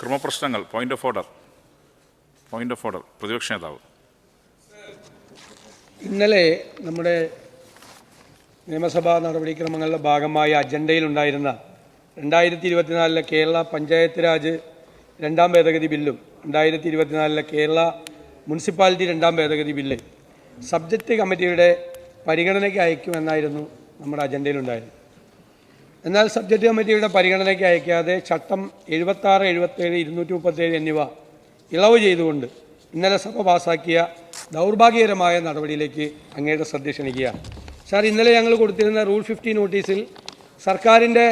ക്രമപ്രശ്നങ്ങൾ point of order point of order പ്രതിപക്ഷ നേതാവ്. ഇന്നലെ നമ്മുടെ നിയമസഭാ നടപടിക്രമങ്ങളുടെ ഭാഗമായി അജണ്ടയിലുണ്ടായിരുന്ന രണ്ടായിരത്തി ഇരുപത്തിനാലിലെ കേരള പഞ്ചായത്ത് രാജ് രണ്ടാം ഭേദഗതി ബില്ലും രണ്ടായിരത്തി ഇരുപത്തിനാലിലെ കേരള മുനിസിപ്പാലിറ്റി രണ്ടാം ഭേദഗതി ബില്ല് സബ്ജക്റ്റ് കമ്മിറ്റിയുടെ പരിഗണനയ്ക്ക് അയക്കുമെന്നായിരുന്നു നമ്മുടെ അജണ്ടയിലുണ്ടായിരുന്നത്. എന്നാൽ സബ്ജക്റ്റ് കമ്മിറ്റിയുടെ പരിഗണനയ്ക്ക് അയക്കാതെ ചട്ടം എഴുപത്താറ് എഴുപത്തേഴ് ഇരുന്നൂറ്റി മുപ്പത്തേഴ് എന്നിവ ഇളവ് ചെയ്തുകൊണ്ട് ഇന്നലെ സഭ പാസാക്കിയ ദൗർഭാഗ്യകരമായ നടപടിയിലേക്ക് അങ്ങയുടെ ശ്രദ്ധ ക്ഷണിക്കുകയാണ്. സാർ ഇന്നലെ ഞങ്ങൾ കൊടുത്തിരുന്ന റൂൾ ഫിഫ്റ്റി നോട്ടീസിൽ സർക്കാരിന്റെ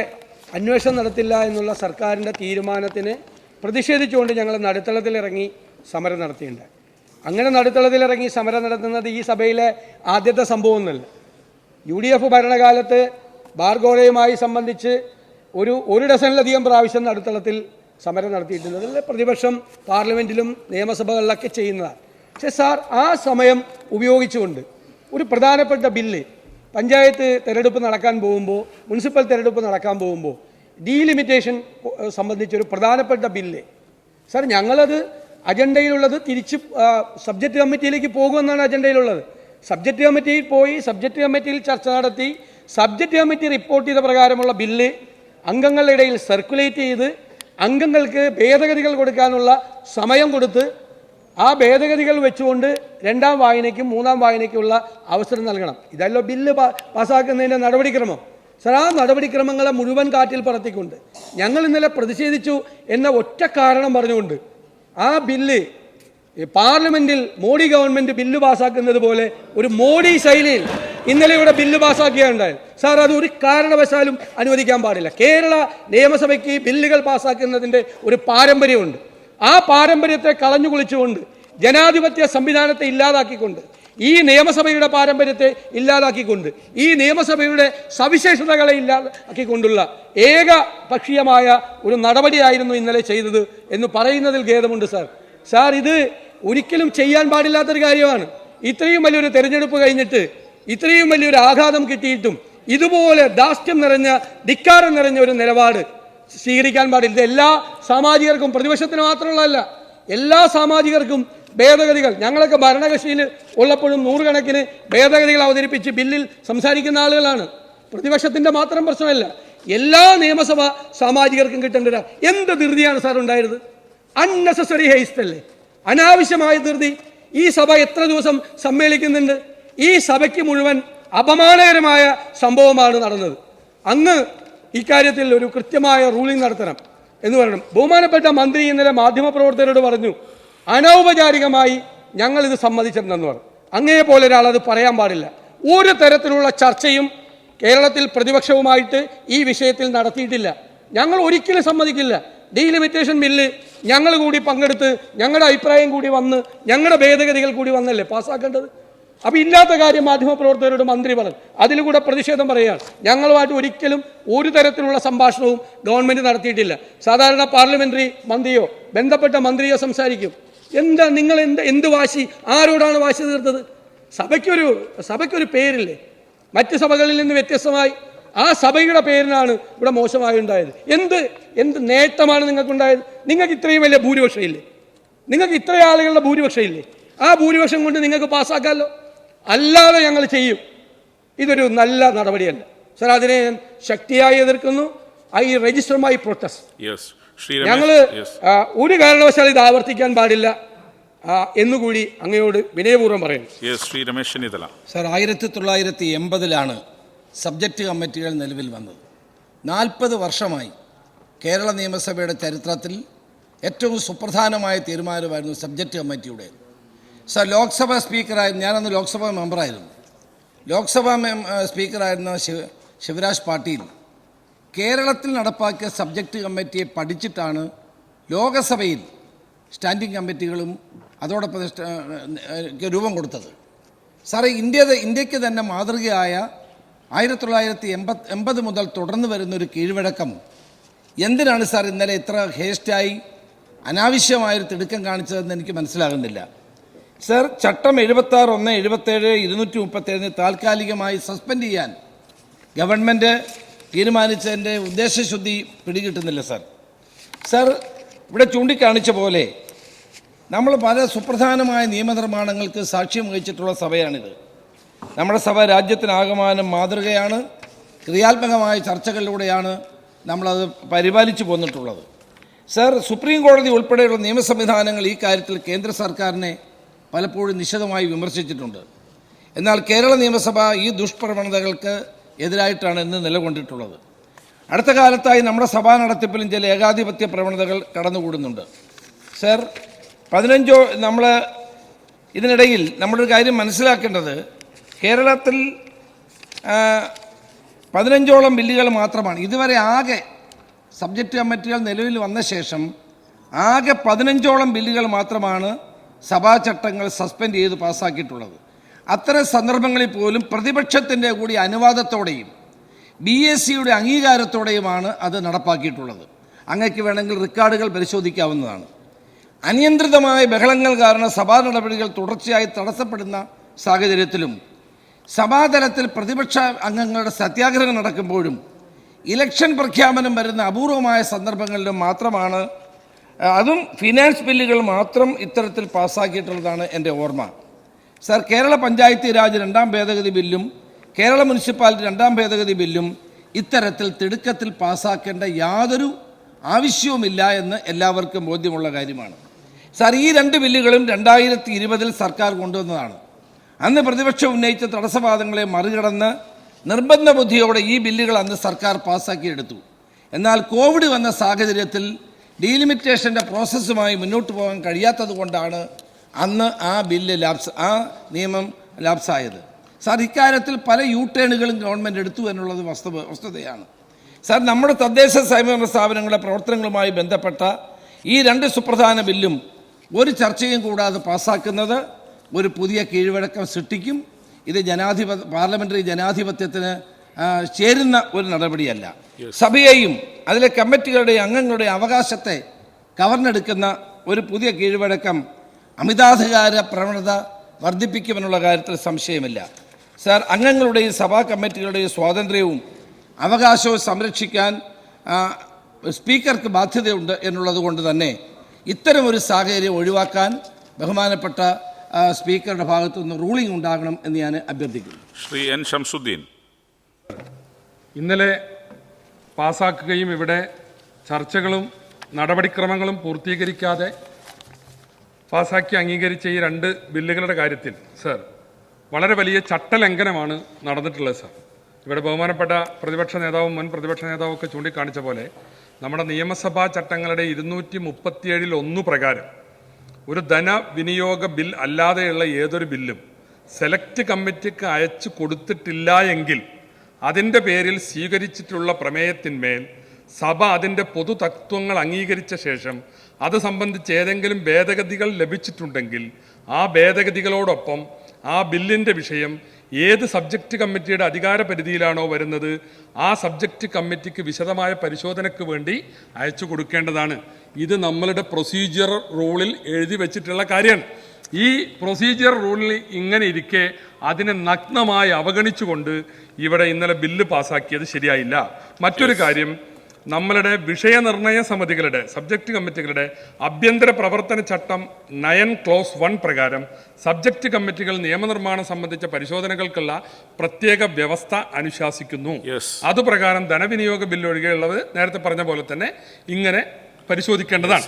അന്വേഷണം നടത്തില്ല എന്നുള്ള സർക്കാരിന്റെ തീരുമാനത്തിന് പ്രതിഷേധിച്ചുകൊണ്ട് ഞങ്ങൾ നടുത്തളത്തിലിറങ്ങി സമരം നടത്തിയിട്ടുണ്ട്. അങ്ങനെ നടുത്തളത്തിലിറങ്ങി സമരം നടത്തുന്നത് ഈ സഭയിലെ ആദ്യത്തെ സംഭവമൊന്നുമല്ല. യു ഡി എഫ് ഭരണകാലത്ത് ബാർഗോളയുമായി സംബന്ധിച്ച് ഒരു ഒരു ഡസനിലധികം പ്രാവശ്യം നടുത്തളത്തിൽ സമരം നടത്തിയിട്ടുണ്ട്. അതിൽ പ്രതിപക്ഷം പാർലമെന്റിലും നിയമസഭകളിലൊക്കെ ചെയ്യുന്നതാണ്. പക്ഷേ സാർ ആ സമയം ഉപയോഗിച്ചുകൊണ്ട് ഒരു പ്രധാനപ്പെട്ട ബില്ല് പഞ്ചായത്ത് തെരഞ്ഞെടുപ്പ് നടക്കാൻ പോകുമ്പോൾ മുനിസിപ്പൽ തെരഞ്ഞെടുപ്പ് നടക്കാൻ പോകുമ്പോൾ ഡീലിമിറ്റേഷൻ സംബന്ധിച്ചൊരു പ്രധാനപ്പെട്ട ബില്ല്. സാർ ഞങ്ങളത് അജണ്ടയിലുള്ളത് തിരിച്ച് സബ്ജക്റ്റ് കമ്മിറ്റിയിലേക്ക് പോകുമെന്നാണ് അജണ്ടയിലുള്ളത്. സബ്ജക്റ്റ് കമ്മിറ്റിയിൽ പോയി സബ്ജക്റ്റ് കമ്മിറ്റിയിൽ ചർച്ച നടത്തി സബ്ജക്റ്റ് കമ്മിറ്റി റിപ്പോർട്ട് ചെയ്ത പ്രകാരമുള്ള ബില്ല് അംഗങ്ങളുടെ ഇടയിൽ സർക്കുലേറ്റ് ചെയ്ത് അംഗങ്ങൾക്ക് ഭേദഗതികൾ കൊടുക്കാനുള്ള സമയം കൊടുത്ത് ആ ഭേദഗതികൾ വെച്ചുകൊണ്ട് രണ്ടാം വായനയ്ക്കും മൂന്നാം വായനയ്ക്കുമുള്ള അവസരം നൽകണം. ഇതല്ലോ ബില്ല് പാസ്സാക്കുന്നതിന്റെ നടപടിക്രമം. സർ ആ നടപടിക്രമങ്ങളെ മുഴുവൻ കാറ്റിൽ പറത്തിക്കൊണ്ട് ഞങ്ങൾ ഇന്നലെ പ്രതിഷേധിച്ചു എന്ന ഒറ്റ കാരണം പറഞ്ഞുകൊണ്ട് ആ ബില്ല് പാർലമെന്റിൽ മോഡി ഗവൺമെന്റ് ബില്ല് പാസ്സാക്കുന്നത് പോലെ ഒരു മോഡി ശൈലിയിൽ ഇന്നലെ ഇവിടെ ബില്ല് പാസ്സാക്കുകയുണ്ടായി സാർ അത് ഒരു കാരണവശാലും അനുവദിക്കാൻ പാടില്ല. കേരള നിയമസഭയ്ക്ക് ബില്ലുകൾ പാസ്സാക്കുന്നതിന്റെ ഒരു പാരമ്പര്യമുണ്ട്. ആ പാരമ്പര്യത്തെ കളഞ്ഞു കുളിച്ചുകൊണ്ട് ജനാധിപത്യ സംവിധാനത്തെ ഇല്ലാതാക്കിക്കൊണ്ട് ഈ നിയമസഭയുടെ പാരമ്പര്യത്തെ ഇല്ലാതാക്കിക്കൊണ്ട് ഈ നിയമസഭയുടെ സവിശേഷതകളെ ഇല്ലാതാക്കിക്കൊണ്ടുള്ള ഏകപക്ഷീയമായ ഒരു നടപടിയായിരുന്നു ഇന്നലെ ചെയ്തത് എന്ന് പറയുന്നതിൽ ഖേദമുണ്ട് സാർ. സാർ ഇത് ഒരിക്കലും ചെയ്യാൻ പാടില്ലാത്തൊരു കാര്യമാണ്. ഇത്രയും വലിയൊരു തെരഞ്ഞെടുപ്പ് കഴിഞ്ഞിട്ട് ഇത്രയും വലിയൊരു ആഘാതം കിട്ടിയിട്ടും ഇതുപോലെ ദാസ്യം നിറഞ്ഞ ധിക്കാരം നിറഞ്ഞ ഒരു നിലപാട് സ്വീകരിക്കാൻ പാടില്ല. എല്ലാ സാമാജികർക്കും പ്രതിപക്ഷത്തിന് മാത്രമുള്ളതല്ല എല്ലാ സാമാജികർക്കും ഭേദഗതികൾ. ഞങ്ങളൊക്കെ ഭരണകക്ഷിയിൽ ഉള്ളപ്പോഴും നൂറുകണക്കിന് ഭേദഗതികൾ അവതരിപ്പിച്ച് ബില്ലിൽ സംസാരിക്കുന്ന ആളുകളാണ്. പ്രതിപക്ഷത്തിന്റെ മാത്രം പ്രശ്നമല്ല എല്ലാ നിയമസഭ സാമാജികർക്കും കിട്ടേണ്ട എന്ത് ധൃതിയാണ് സാർ ഉണ്ടായത്? അൺനെസസറി ഹേസ്റ്റ് അല്ലേ? അനാവശ്യമായ ധൃതി. ഈ സഭ എത്ര ദിവസം സമ്മേളിക്കുന്നുണ്ട്? ഈ സഭയ്ക്ക് മുഴുവൻ അപമാനകരമായ സംഭവമാണ് നടന്നത്. അങ്ങ് ഇക്കാര്യത്തിൽ ഒരു കൃത്യമായ റൂളിംഗ് നടത്തണം എന്ന് പറയണം. ബഹുമാനപ്പെട്ട മന്ത്രി ഇന്നലെ മാധ്യമപ്രവർത്തകരോട് പറഞ്ഞു അനൗപചാരികമായി ഞങ്ങൾ ഇത് സമ്മതിച്ചിട്ടുണ്ടെന്ന് പറഞ്ഞു. അങ്ങേ പോലെ ഒരാൾ അത് പറയാൻ പാടില്ല. ഒരു തരത്തിലുള്ള ചർച്ചയും കേരളത്തിൽ പ്രതിപക്ഷവുമായിട്ട് ഈ വിഷയത്തിൽ നടത്തിയിട്ടില്ല. ഞങ്ങൾ ഒരിക്കലും സമ്മതിക്കില്ല. ഡീലിമിറ്റേഷൻ ബില്ല് ഞങ്ങൾ കൂടി പങ്കെടുത്ത് ഞങ്ങളുടെ അഭിപ്രായം കൂടി വന്ന് ഞങ്ങളുടെ ഭേദഗതികൾ കൂടി വന്നല്ലേ പാസ്സാക്കേണ്ടത്? അപ്പൊ ഇല്ലാത്ത കാര്യം മാധ്യമപ്രവർത്തകരോട് മന്ത്രി പറഞ്ഞു. അതിലൂടെ പ്രതിഷേധം പറയുകയാണ്. ഞങ്ങളുമായിട്ട് ഒരിക്കലും ഒരു തരത്തിലുള്ള സംഭാഷണവും ഗവൺമെന്റ് നടത്തിയിട്ടില്ല. സാധാരണ പാർലമെന്ററി മന്ത്രിയോ ബന്ധപ്പെട്ട മന്ത്രിയോ സംസാരിക്കും. എന്താ നിങ്ങൾ എന്ത് എന്ത് വാശി? ആരോടാണ് വാശി തീർത്തത്? സഭയ്ക്കൊരു സഭയ്ക്കൊരു പേരില്ലേ? മറ്റ് സഭകളിൽ നിന്ന് വ്യത്യസ്തമായി ആ സഭയുടെ പേരിനാണ് ഇവിടെ മോശമായി ഉണ്ടായത് എന്ത് എന്ത് നേട്ടമാണ് നിങ്ങൾക്കുണ്ടായത്? നിങ്ങൾക്ക് ഇത്രയും വലിയ ഭൂരിപക്ഷം ഇല്ലേ നിങ്ങൾക്ക് ഇത്രയും ആളുകളുടെ ഭൂരിപക്ഷം ഇല്ലേ ആ ഭൂരിപക്ഷം കൊണ്ട് നിങ്ങൾക്ക് പാസ്സാക്കാമല്ലോ. അല്ലാതെ ഞങ്ങൾ ചെയ്യും. ഇതൊരു നല്ല നടപടിയല്ല. സർ അതിനെ ഞാൻ ശക്തിയായി എതിർക്കുന്നു. I register my protest yes Shri ഞങ്ങൾ യെസ് ഒരു കാരണവശാൽ ഇത് ആവർത്തിക്കാൻ പാടില്ല. എന്നുകൂടി അങ്ങയോട് വിനയപൂർവം പറയുന്നു. യെസ് ശ്രീ രമേശ് ചെന്നിത്തല. സർ ആയിരത്തി തൊള്ളായിരത്തി എൺപതിലാണ് സബ്ജക്റ്റ് കമ്മിറ്റികൾ നിലവിൽ വന്നത്. നാൽപ്പത് വർഷമായി കേരള നിയമസഭയുടെ ചരിത്രത്തിൽ ഏറ്റവും സുപ്രധാനമായ തീരുമാനമായിരുന്നു സബ്ജക്റ്റ് കമ്മിറ്റിയുടെ സർ ലോക്സഭാ സ്പീക്കറായിരുന്നു ഞാനന്ന് ലോക്സഭാ മെമ്പറായിരുന്നു. ലോക്സഭാ സ്പീക്കറായിരുന്ന ശിവ ശിവരാജ് പാട്ടീൽ കേരളത്തിൽ നടപ്പാക്കിയ സബ്ജക്റ്റ് കമ്മിറ്റിയെ പഠിച്ചിട്ടാണ് ലോകസഭയിൽ സ്റ്റാൻഡിംഗ് കമ്മിറ്റികളും അതോടൊപ്പം രൂപം കൊടുത്തത്. സാറേ ഇന്ത്യ ഇന്ത്യയ്ക്ക് തന്നെ മാതൃകയായ ആയിരത്തി തൊള്ളായിരത്തി എൺപത് എൺപത് മുതൽ തുടർന്ന് വരുന്നൊരു കീഴ്വഴക്കം. എന്തിനാണ് സാർ ഇന്നലെ ഇത്ര ഹേസ്റ്റായി അനാവശ്യമായൊരു തിടുക്കം കാണിച്ചതെന്ന് എനിക്ക് മനസ്സിലാകുന്നില്ല. സർ ചട്ടം എഴുപത്തി ആറ് ഒന്ന് എഴുപത്തേഴ് ഇരുന്നൂറ്റി മുപ്പത്തേഴിന് താൽക്കാലികമായി സസ്പെൻഡ് ചെയ്യാൻ ഗവൺമെന്റ് തീരുമാനിച്ചതിന്റെ ഉദ്ദേശശുദ്ധി പിടികിട്ടുന്നില്ല സർ. സർ ഇവിടെ ചൂണ്ടിക്കാണിച്ച പോലെ നമ്മൾ പല സുപ്രധാനമായ നിയമനിർമ്മാണങ്ങൾക്ക് സാക്ഷ്യം വഹിച്ചിട്ടുള്ള സഭയാണിത്. നമ്മുടെ സഭ രാജ്യത്തിനാകമാനം മാതൃകയാണ് ക്രിയാത്മകമായ ചർച്ചകളിലൂടെയാണ് നമ്മളത് പരിപാലിച്ചു പോന്നിട്ടുള്ളത്. സർ സുപ്രീം കോടതി ഉൾപ്പെടെയുള്ള നിയമ സംവിധാനങ്ങൾ ഈ കാര്യത്തിൽ കേന്ദ്ര സർക്കാരിനെ പലപ്പോഴും നിശിതമായി വിമർശിച്ചിട്ടുണ്ട്. എന്നാൽ കേരള നിയമസഭ ഈ ദുഷ്പ്രവണതകൾക്ക് എതിരായിട്ടാണ് ഇന്ന് നിലകൊണ്ടിട്ടുള്ളത്. അടുത്ത കാലത്തായി നമ്മുടെ സഭാ നടത്തിപ്പിലും ചില ഏകാധിപത്യ പ്രവണതകൾ കടന്നുകൂടുന്നുണ്ട്. സർ പതിനഞ്ചോ നമ്മൾ ഇതിനിടയിൽ നമ്മുടെ ഒരു കാര്യം മനസ്സിലാക്കേണ്ടത് കേരളത്തിൽ പതിനഞ്ചോളം ബില്ലുകൾ മാത്രമാണ്. ഇതുവരെ ആകെ സബ്ജക്റ്റ് കമ്മിറ്റികൾ നിലവിൽ വന്ന ശേഷം ആകെ പതിനഞ്ചോളം ബില്ലുകൾ മാത്രമാണ് സഭാ ചട്ടങ്ങൾ സസ്പെൻഡ് ചെയ്ത് പാസ്സാക്കിയിട്ടുള്ളത്. അത്തരം സന്ദർഭങ്ങളിൽ പോലും പ്രതിപക്ഷത്തിന്റെ കൂടി അനുവാദത്തോടെയും ബി എസ് സിയുടെ അംഗീകാരത്തോടെയുമാണ് അത് നടപ്പാക്കിയിട്ടുള്ളത്. അങ്ങക്ക് വേണമെങ്കിൽ റെക്കോർഡുകൾ പരിശോധിക്കാവുന്നതാണ്. അനിയന്ത്രിതമായ ബഹളങ്ങൾ കാരണം സഭാ നടപടികൾ തുടർച്ചയായി തടസ്സപ്പെടുന്ന സാഹചര്യത്തിലും സഭാതലത്തിൽ പ്രതിപക്ഷ അംഗങ്ങളുടെ സത്യാഗ്രഹം നടക്കുമ്പോഴും ഇലക്ഷൻ പ്രഖ്യാപനം വരുന്ന അപൂർവമായ സന്ദർഭങ്ങളിലും മാത്രമാണ് അതും ഫിനാൻസ് ബില്ലുകൾ മാത്രം ഇത്തരത്തിൽ പാസ്സാക്കിയിട്ടുള്ളതാണ് എന്റെ ഓർമ്മ. സർ കേരള പഞ്ചായത്തി രാജ് രണ്ടാം ഭേദഗതി ബില്ലും കേരള മുനിസിപ്പാലിറ്റി രണ്ടാം ഭേദഗതി ബില്ലും ഇത്തരത്തിൽ തിടുക്കത്തിൽ പാസ്സാക്കേണ്ട യാതൊരു ആവശ്യവുമില്ല എന്ന് എല്ലാവർക്കും ബോധ്യമുള്ള കാര്യമാണ്. സാർ ഈ രണ്ട് ബില്ലുകളും രണ്ടായിരത്തി ഇരുപതിൽ സർക്കാർ കൊണ്ടുവന്നതാണ്. അന്ന് പ്രതിപക്ഷം ഉന്നയിച്ച തടസ്സവാദങ്ങളെ മറികടന്ന് നിർബന്ധ ബുദ്ധിയോടെ ഈ ബില്ലുകൾ അന്ന് സർക്കാർ പാസ്സാക്കിയെടുത്തു. എന്നാൽ കോവിഡ് വന്ന സാഹചര്യത്തിൽ ഡീലിമിറ്റേഷന്റെ പ്രോസസ്സുമായി മുന്നോട്ട് പോകാൻ കഴിയാത്തത് കൊണ്ടാണ് അന്ന് ആ ബില്ല് ലാപ്സ് ആ നിയമം ലാപ്സായത്. സാർ ഇക്കാര്യത്തിൽ പല യൂ ടേണുകളും ഗവൺമെന്റ് എടുത്തു എന്നുള്ളത് വസ്തു വസ്തുതയാണ്. സാർ നമ്മുടെ തദ്ദേശ സ്വയംഭരണ സ്ഥാപനങ്ങളുടെ പ്രവർത്തനങ്ങളുമായി ബന്ധപ്പെട്ട ഈ രണ്ട് സുപ്രധാന ബില്ലും ഒരു ചർച്ചയും കൂടാതെ പാസ്സാക്കുന്നത് ഒരു പുതിയ കീഴ്വഴക്കം സൃഷ്ടിക്കും. ഇത് ജനാധിപത്യ പാർലമെന്ററി ജനാധിപത്യത്തിന് ചേരുന്ന ഒരു നടപടിയല്ല. സഭയെയും അതിലെ കമ്മിറ്റികളുടെ അംഗങ്ങളുടെ അവകാശത്തെ കവർന്നെടുക്കുന്ന ഒരു പുതിയ കീഴ്വഴക്കം അമിതാധികാര പ്രവണത വർദ്ധിപ്പിക്കുമെന്നുള്ള കാര്യത്തിൽ സംശയമില്ല. സാർ അംഗങ്ങളുടെയും സഭാ കമ്മിറ്റികളുടെയും സ്വാതന്ത്ര്യവും അവകാശവും സംരക്ഷിക്കാൻ സ്പീക്കർക്ക് ബാധ്യതയുണ്ട് എന്നുള്ളത് കൊണ്ട് തന്നെ ഇത്തരം ഒരു സാഹചര്യം ഒഴിവാക്കാൻ ബഹുമാനപ്പെട്ട സ്പീക്കറുടെ ഭാഗത്തു നിന്ന് റൂളിംഗ് ഉണ്ടാകണം എന്ന് ഞാൻ അഭ്യർത്ഥിക്കുന്നു. ശ്രീ എൻ ഷംസുദ്ദീൻ ഇന്നലെ പാസാക്കുകയും ഇവിടെ ചർച്ചകളും നടപടിക്രമങ്ങളും പൂർത്തീകരിക്കാതെ പാസാക്കി അംഗീകരിച്ച ഈ രണ്ട് ബില്ലുകളുടെ കാര്യത്തിൽ സർ വളരെ വലിയ ചട്ടലംഘനമാണ് നടന്നിട്ടുള്ളത് സർ. ഇവിടെ ബഹുമാനപ്പെട്ട പ്രതിപക്ഷ നേതാവും മുൻ പ്രതിപക്ഷ നേതാവും ഒക്കെ ചൂണ്ടിക്കാണിച്ച പോലെ നമ്മുടെ നിയമസഭാ ചട്ടങ്ങളുടെ ഇരുന്നൂറ്റി മുപ്പത്തിയേഴിൽ ഒന്ന് പ്രകാരം ഒരു ധനവിനിയോഗ ബിൽ അല്ലാതെയുള്ള ഏതൊരു ബില്ലും സെലക്ട് കമ്മിറ്റിക്ക് അയച്ചു കൊടുത്തിട്ടില്ല എങ്കിൽ അതിന്റെ പേരിൽ സ്വീകരിച്ചിട്ടുള്ള പ്രമേയത്തിന്മേൽ സഭ അതിന്റെ പൊതു തത്വങ്ങൾ അംഗീകരിച്ച ശേഷം അത് സംബന്ധിച്ച് ഏതെങ്കിലും ഭേദഗതികൾ ലഭിച്ചിട്ടുണ്ടെങ്കിൽ ആ ഭേദഗതികളോടൊപ്പം ആ ബില്ലിന്റെ വിഷയം ഏത് സബ്ജക്റ്റ് കമ്മിറ്റിയുടെ അധികാര പരിധിയിലാണോ വരുന്നത് ആ സബ്ജക്റ്റ് കമ്മിറ്റിക്ക് വിശദമായ പരിശോധനയ്ക്ക് വേണ്ടി അയച്ചു കൊടുക്കേണ്ടതാണ്. ഇത് നമ്മളുടെ പ്രൊസീജിയർ റൂളിൽ എഴുതി വെച്ചിട്ടുള്ള കാര്യമാണ്. ഈ പ്രൊസീജിയർ റൂളിൽ ഇങ്ങനെ ഇരിക്കെ അതിനെ നഗ്നമായി അവഗണിച്ചുകൊണ്ട് ഇവിടെ ഇന്നലെ ബില്ല് പാസാക്കിയത് ശരിയായില്ല. മറ്റൊരു കാര്യം നമ്മളുടെ വിഷയനിർണയ സമിതികളുടെ സബ്ജക്റ്റ് കമ്മിറ്റികളുടെ ആഭ്യന്തര പ്രവർത്തന ചട്ടം നയൻ ക്ലോസ് വൺ പ്രകാരം സബ്ജക്റ്റ് കമ്മിറ്റികൾ നിയമനിർമ്മാണം സംബന്ധിച്ച പരിശോധനകൾക്കുള്ള പ്രത്യേക വ്യവസ്ഥ അനുശാസിക്കുന്നു. അതുപ്രകാരം ധനവിനിയോഗ ബില്ല് ഒഴികെയുള്ളത് നേരത്തെ പറഞ്ഞ പോലെ തന്നെ ഇങ്ങനെ പരിശോധിക്കേണ്ടതാണ്.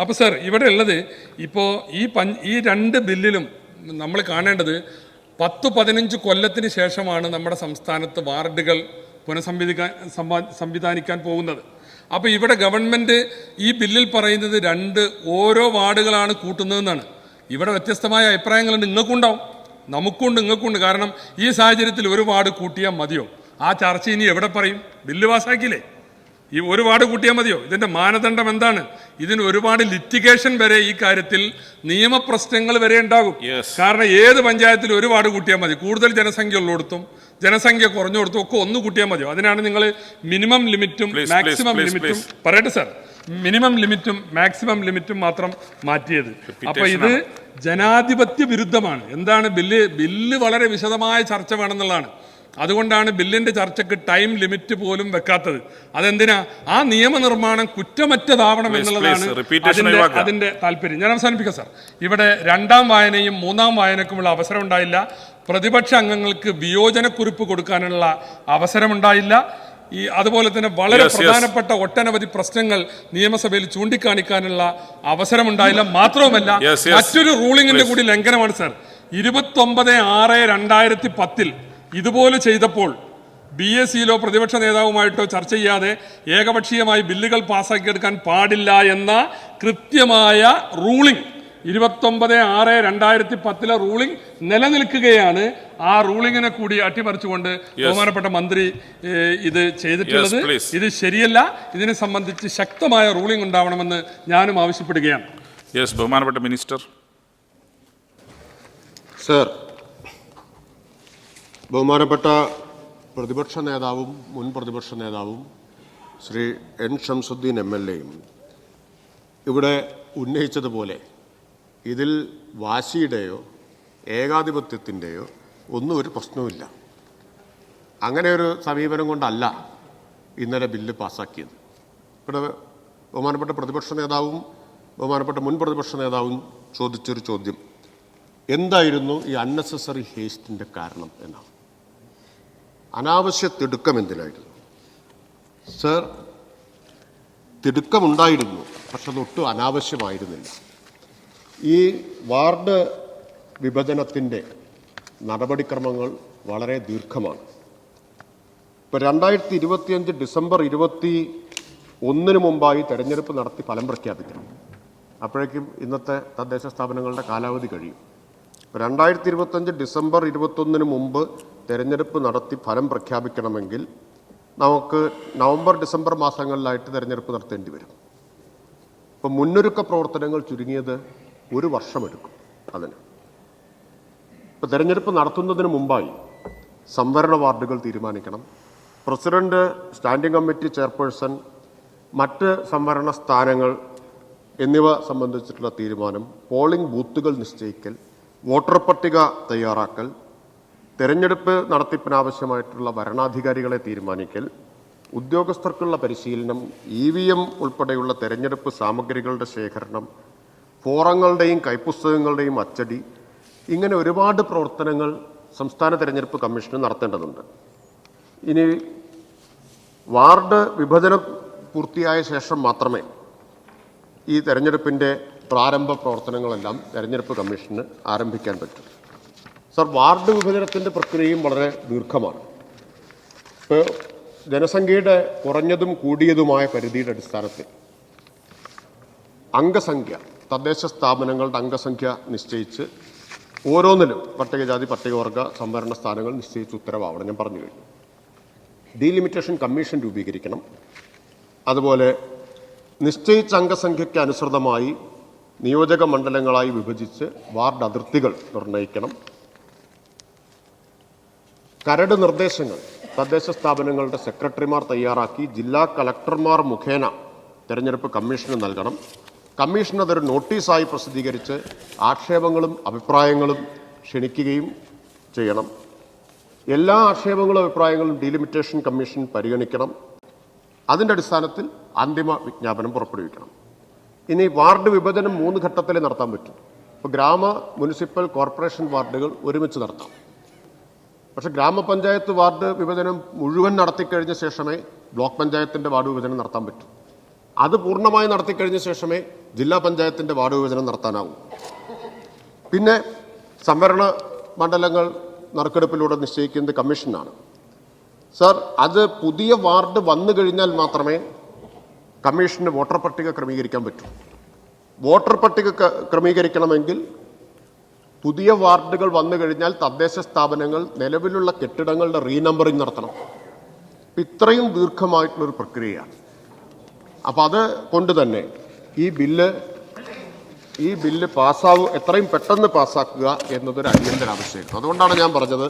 അപ്പോൾ സർ ഇവിടെ ഉള്ളത് ഇപ്പോൾ ഈ പഞ്ച് ഈ രണ്ട് ബില്ലിലും നമ്മൾ കാണേണ്ടത് പത്ത് പതിനഞ്ച് കൊല്ലത്തിന് ശേഷമാണ് നമ്മുടെ സംസ്ഥാനത്ത് വാർഡുകൾ പുനഃസംവിധിക്കാൻ സംവിധാനിക്കാൻ പോകുന്നത്. അപ്പോൾ ഇവിടെ ഗവൺമെന്റ് ഈ ബില്ലിൽ പറയുന്നത് രണ്ട് ഓരോ വാർഡുകളാണ് കൂട്ടുന്നതെന്നാണ്. ഇവിടെ വ്യത്യസ്തമായ അഭിപ്രായങ്ങൾ നിങ്ങൾക്കുണ്ടാവും. നമുക്കുണ്ട് നിങ്ങൾക്കുണ്ട്. കാരണം ഈ സാഹചര്യത്തിൽ ഒരു വാർഡ് കൂട്ടിയാൽ മതിയോ? ആ ചർച്ച ഇനി എവിടെ പറയും? ബില്ല് പാസ്സാക്കിയില്ലേ ഈ ഒരുപാട് കൂട്ടിയാൽ മതിയോ? ഇതിന്റെ മാനദണ്ഡം എന്താണ്? ഇതിന് ഒരുപാട് ലിറ്റിഗേഷൻ വരെ ഈ കാര്യത്തിൽ നിയമപ്രശ്നങ്ങൾ വരെ ഉണ്ടാകും. കാരണം ഏത് പഞ്ചായത്തിൽ ഒരുപാട് കൂട്ടിയാൽ മതി. കൂടുതൽ ജനസംഖ്യ ഉള്ളിടത്തും ജനസംഖ്യ കുറഞ്ഞുകൊടുത്തും ഒക്കെ ഒന്ന് കൂട്ടിയാൽ മതിയോ? അതിനാണ് നിങ്ങൾ മിനിമം ലിമിറ്റും മാക്സിമം ലിമിറ്റും. പറയട്ടെ സാർ മിനിമം ലിമിറ്റും മാക്സിമം ലിമിറ്റും മാത്രം മാറ്റിയത്. അപ്പൊ ഇത് ജനാധിപത്യ വിരുദ്ധമാണ്. എന്താണ്? ബില്ല് ബില്ല് വളരെ വിശദമായ ചർച്ച വേണമെന്നുള്ളതാണ്. അതുകൊണ്ടാണ് ബില്ലിന്റെ ചർച്ചയ്ക്ക് ടൈം ലിമിറ്റ് പോലും വെക്കാത്തത്. അതെന്തിനാ? ആ നിയമനിർമ്മാണം കുറ്റമറ്റതാവണം എന്നുള്ളതാണ് അതിന്റെ അതിന്റെ. താല്പര്യം. ഞാൻ അവസാനിപ്പിക്കാം സാർ ഇവിടെ രണ്ടാം വായനയും മൂന്നാം വായനക്കുമുള്ള അവസരം ഉണ്ടായില്ല. പ്രതിപക്ഷ അംഗങ്ങൾക്ക് വിയോജനക്കുറിപ്പ് കൊടുക്കാനുള്ള അവസരമുണ്ടായില്ല. ഈ അതുപോലെ തന്നെ വളരെ. പ്രധാനപ്പെട്ട ഒട്ടനവധി പ്രശ്നങ്ങൾ നിയമസഭയിൽ ചൂണ്ടിക്കാണിക്കാനുള്ള അവസരമുണ്ടായില്ല. മാത്രവുമല്ല Yes, yes. മറ്റൊരു റൂളിംഗിന്റെ കൂടി ലംഘനമാണ് സാർ ഇരുപത്തൊമ്പത് ആറ് രണ്ടായിരത്തി പത്തിൽ ഇതുപോലെ ചെയ്തപ്പോൾ ബി എസ് സിയിലോ പ്രതിപക്ഷ നേതാവുമായിട്ടോ ചർച്ച ചെയ്യാതെ ഏകപക്ഷീയമായി ബില്ലുകൾ പാസ്സാക്കിയെടുക്കാൻ പാടില്ല എന്ന കൃത്യമായ റൂളിംഗ് ഇരുപത്തൊമ്പത് ആറ് രണ്ടായിരത്തി പത്തിലെ റൂളിംഗ് നിലനിൽക്കുകയാണ്. ആ റൂളിങ്ങിനെ കൂടി അട്ടിമറിച്ചുകൊണ്ട് ബഹുമാനപ്പെട്ട മന്ത്രി ഇത് ചെയ്തിട്ടുള്ളത്. ഇത് ശരിയല്ല. ഇതിനെ സംബന്ധിച്ച് ശക്തമായ റൂളിംഗ് ഉണ്ടാവണമെന്ന് ഞാനും ആവശ്യപ്പെടുകയാണ്. യെസ് ബഹുമാനപ്പെട്ട മിനിസ്റ്റർ. സർ ബഹുമാനപ്പെട്ട പ്രതിപക്ഷ നേതാവും മുൻ പ്രതിപക്ഷ നേതാവും Shri N Shamsuddin M L എയും ഇവിടെ ഉന്നയിച്ചതുപോലെ ഇതിൽ വാശിയുടെയോ ഏകാധിപത്യത്തിന്റെയോ ഒന്നും ഒരു പ്രശ്നവുമില്ല. അങ്ങനെ ഒരു സമീപനം കൊണ്ടല്ല ഇന്നലെ ബില്ല് പാസ്സാക്കിയത് ഇവിടെ ബഹുമാനപ്പെട്ട പ്രതിപക്ഷ നേതാവും ബഹുമാനപ്പെട്ട മുൻ പ്രതിപക്ഷ നേതാവും ചോദിച്ചൊരു ചോദ്യം. എന്തായിരുന്നു ഈ അൺനെസസറി ഹേസ്റ്റിന്റെ കാരണം എന്നാണ്. അനാവശ്യ തിടുക്കം എന്തിനായിരുന്നു? സർ തിടുക്കമുണ്ടായിരുന്നു പക്ഷെ അതൊട്ടും അനാവശ്യമായിരുന്നില്ല. ഈ വാർഡ് വിഭജനത്തിന്റെ നടപടിക്രമങ്ങൾ വളരെ ദീർഘമാണ്. ഇപ്പോൾ രണ്ടായിരത്തി ഇരുപത്തിയഞ്ച് ഡിസംബർ ഇരുപത്തി ഒന്നിന് മുമ്പായി തെരഞ്ഞെടുപ്പ് നടത്തി ഫലം പ്രഖ്യാപിക്കണം. അപ്പോഴേക്കും ഇന്നത്തെ തദ്ദേശ സ്ഥാപനങ്ങളുടെ കാലാവധി കഴിയും. രണ്ടായിരത്തി ഇരുപത്തഞ്ച് ഡിസംബർ ഇരുപത്തൊന്നിന് മുമ്പ് തെരഞ്ഞെടുപ്പ് നടത്തി ഫലം പ്രഖ്യാപിക്കണമെങ്കിൽ നമുക്ക് നവംബർ ഡിസംബർ മാസങ്ങളിലായിട്ട് തിരഞ്ഞെടുപ്പ് നടത്തേണ്ടി വരും. ഇപ്പം മുന്നൊരുക്ക പ്രവർത്തനങ്ങൾ ചുരുങ്ങിയത് ഒരു വർഷമെടുക്കും അതിന്. ഇപ്പോൾ തിരഞ്ഞെടുപ്പ് നടത്തുന്നതിന് മുമ്പായി സംവരണ വാർഡുകൾ തീരുമാനിക്കണം. പ്രസിഡന്റ് സ്റ്റാൻഡിംഗ് കമ്മിറ്റി ചെയർപേഴ്സൺ മറ്റ് സംവരണ സ്ഥാനങ്ങൾ എന്നിവ സംബന്ധിച്ചിട്ടുള്ള തീരുമാനം പോളിംഗ് ബൂത്തുകൾ നിശ്ചയിക്കൽ വോട്ടർ പട്ടിക തയ്യാറാക്കൽ തെരഞ്ഞെടുപ്പ് നടത്തിപ്പിനാവശ്യമായിട്ടുള്ള ഭരണാധികാരികളെ തീരുമാനിക്കൽ ഉദ്യോഗസ്ഥർക്കുള്ള പരിശീലനം ഇ വി എം ഉൾപ്പെടെയുള്ള തെരഞ്ഞെടുപ്പ് സാമഗ്രികളുടെ ശേഖരണം ഫോറങ്ങളുടെയും കൈപ്പുസ്തകങ്ങളുടെയും അച്ചടി ഇങ്ങനെ ഒരുപാട് പ്രവർത്തനങ്ങൾ സംസ്ഥാന തെരഞ്ഞെടുപ്പ് കമ്മീഷന് നടത്തേണ്ടതുണ്ട്. ഇനി വാർഡ് വിഭജനം പൂർത്തിയായ ശേഷം മാത്രമേ ഈ തെരഞ്ഞെടുപ്പിന്റെ പ്രാരംഭ പ്രവർത്തനങ്ങളെല്ലാം തെരഞ്ഞെടുപ്പ് കമ്മീഷന് ആരംഭിക്കാൻ പറ്റും. സർ വാർഡ് വിഭജനത്തിന്റെ പ്രക്രിയയും വളരെ ദീർഘമാണ്. ഇപ്പോൾ ജനസംഖ്യയുടെ കുറഞ്ഞതും കൂടിയതുമായ പരിധിയുടെ അടിസ്ഥാനത്തിൽ അംഗസംഖ്യ തദ്ദേശ സ്ഥാപനങ്ങളുടെ അംഗസംഖ്യ നിശ്ചയിച്ച് ഓരോന്നിലും പട്ടികജാതി പട്ടികവർഗ സംവരണ സ്ഥാനങ്ങൾ നിശ്ചയിച്ച് ഉത്തരവാവണം. ഞാൻ പറഞ്ഞു കഴിഞ്ഞു. ഡീലിമിറ്റേഷൻ കമ്മീഷൻ രൂപീകരിക്കണം. അതുപോലെ നിശ്ചയിച്ച അംഗസംഖ്യയ്ക്ക് അനുസൃതമായി നിയോജക മണ്ഡലങ്ങളായി വിഭജിച്ച് വാർഡ് അതിർത്തികൾ നിർണയിക്കണം. കരട് നിർദ്ദേശങ്ങൾ തദ്ദേശ സ്ഥാപനങ്ങളുടെ സെക്രട്ടറിമാർ തയ്യാറാക്കി ജില്ലാ കളക്ടർമാർ മുഖേന തെരഞ്ഞെടുപ്പ് കമ്മീഷന് നൽകണം. കമ്മീഷൻ അതൊരു നോട്ടീസായി പ്രസിദ്ധീകരിച്ച് ആക്ഷേപങ്ങളും അഭിപ്രായങ്ങളും ക്ഷണിക്കുകയും ചെയ്യണം. എല്ലാ ആക്ഷേപങ്ങളും അഭിപ്രായങ്ങളും ഡീലിമിറ്റേഷൻ കമ്മീഷൻ പരിഗണിക്കണം. അതിന്റെ അടിസ്ഥാനത്തിൽ അന്തിമ വിജ്ഞാപനം പുറപ്പെടുവിക്കണം. ഇനി വാർഡ് വിഭജനം മൂന്ന് ഘട്ടത്തിൽ നടത്താൻ പറ്റും. ഇപ്പോൾ ഗ്രാമ മുനിസിപ്പൽ കോർപ്പറേഷൻ വാർഡുകൾ ഒരുമിച്ച് നടത്താം. പക്ഷേ ഗ്രാമപഞ്ചായത്ത് വാർഡ് വിഭജനം മുഴുവൻ നടത്തിക്കഴിഞ്ഞ ശേഷമേ ബ്ലോക്ക് പഞ്ചായത്തിന്റെ വാർഡ് വിഭജനം നടത്താൻ പറ്റൂ. അത് പൂർണമായി നടത്തിക്കഴിഞ്ഞ ശേഷമേ ജില്ലാ പഞ്ചായത്തിന്റെ വാർഡ് വിഭജനം നടത്താനാവൂ. പിന്നെ സംവരണ മണ്ഡലങ്ങൾ നറുക്കെടുപ്പിലൂടെ നിശ്ചയിക്കുന്നത് കമ്മീഷനാണ്. സർ അത് പുതിയ വാർഡ് വന്നു കഴിഞ്ഞാൽ മാത്രമേ കമ്മീഷന് വോട്ടർ പട്ടിക ക്രമീകരിക്കാൻ പറ്റൂ. വോട്ടർ പട്ടിക ക്രമീകരിക്കണമെങ്കിൽ പുതിയ വാർഡുകൾ വന്നു കഴിഞ്ഞാൽ തദ്ദേശ സ്ഥാപനങ്ങൾ നിലവിലുള്ള കെട്ടിടങ്ങളുടെ റീനമ്പറിംഗ് നടത്തണം. അപ്പം ഇത്രയും ദീർഘമായിട്ടുള്ളൊരു പ്രക്രിയയാണ്. അപ്പം അത് കൊണ്ട് തന്നെ ഈ ബില്ല് ഈ ബില്ല് പാസ്സാവും എത്രയും പെട്ടെന്ന് പാസ്സാക്കുക എന്നതൊരു അടിയന്തര ആവശ്യമായിരുന്നു. അതുകൊണ്ടാണ് ഞാൻ പറഞ്ഞത്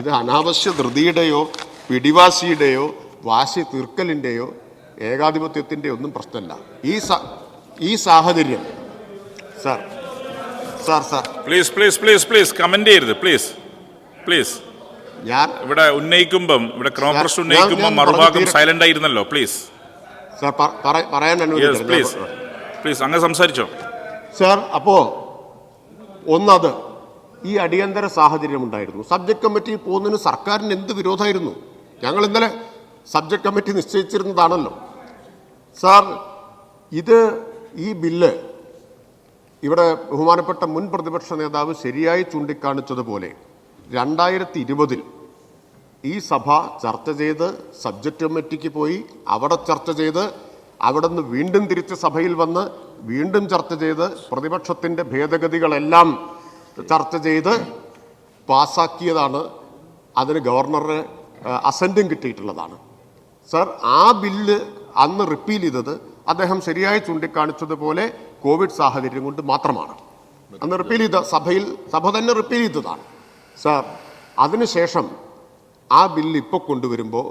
ഇത് അനാവശ്യ ധൃതിയുടെയോ പിടിവാശിയുടെയോ വാശി തീർക്കലിന്റെയോ ഏകാധിപത്യത്തിന്റെയോ ഒന്നും പ്രശ്നമല്ല. ഈ ഈ സാഹചര്യം sir sir sir. Please please please please comment ചെയ്യരുത്. പ്ലീസ് പ്ലീസ് ഞാൻ ഇവിടെ ഉന്നയിക്കുമ്പം ഇവിടെ പ്രശ്നം ഉന്നയിക്കുമ്പോൾ മറുഭാഗം സൈലന്റ് ആയിരുന്നല്ലോ. പ്ലീസ് സാർ പറയാൻ പ്ലീസ് പ്ലീസ് അങ്ങ് സംസാരിച്ചോ. സാർ അപ്പോ ഒന്നത് ഈ അടിയന്തര സാഹചര്യം ഉണ്ടായിരുന്നു. സബ്ജക്ട് കമ്മിറ്റി പോകുന്നതിന് സർക്കാരിന് എന്ത് വിരോധമായിരുന്നു? ഞങ്ങൾ ഇന്നലെ സബ്ജക്ട് കമ്മിറ്റി നിശ്ചയിച്ചിരുന്നതാണല്ലോ. സാർ ഇത് ഈ ബില്ല് ഇവിടെ ബഹുമാനപ്പെട്ട മുൻ പ്രതിപക്ഷ നേതാവ് ശരിയായി ചൂണ്ടിക്കാണിച്ചതുപോലെ രണ്ടായിരത്തി ഇരുപതിൽ ഈ സഭ ചർച്ച ചെയ്ത് സബ്ജക്ട് കമ്മിറ്റിക്ക് പോയി അവിടെ ചർച്ച ചെയ്ത് അവിടെ നിന്ന് വീണ്ടും തിരിച്ച് സഭയിൽ വന്ന് വീണ്ടും ചർച്ച ചെയ്ത് പ്രതിപക്ഷത്തിന്റെ ഭേദഗതികളെല്ലാം ചർച്ച ചെയ്ത് പാസ്സാക്കിയതാണ് അതിന് ഗവർണറെ അസന്റും കിട്ടിയിട്ടുള്ളതാണ്. സർ ആ ബില്ല് അന്ന് റിപ്പീൽ ചെയ്തത് അദ്ദേഹം ശരിയായി ചൂണ്ടിക്കാണിച്ചതുപോലെ കോവിഡ് സാഹചര്യം കൊണ്ട് മാത്രമാണ്. അന്ന് റിപ്പീൽ ചെയ്ത സഭയിൽ സഭ തന്നെ റിപ്പീൽ ചെയ്തതാണ്. സാർ അതിനുശേഷം ആ ബില്ല് ഇപ്പോൾ കൊണ്ടുവരുമ്പോൾ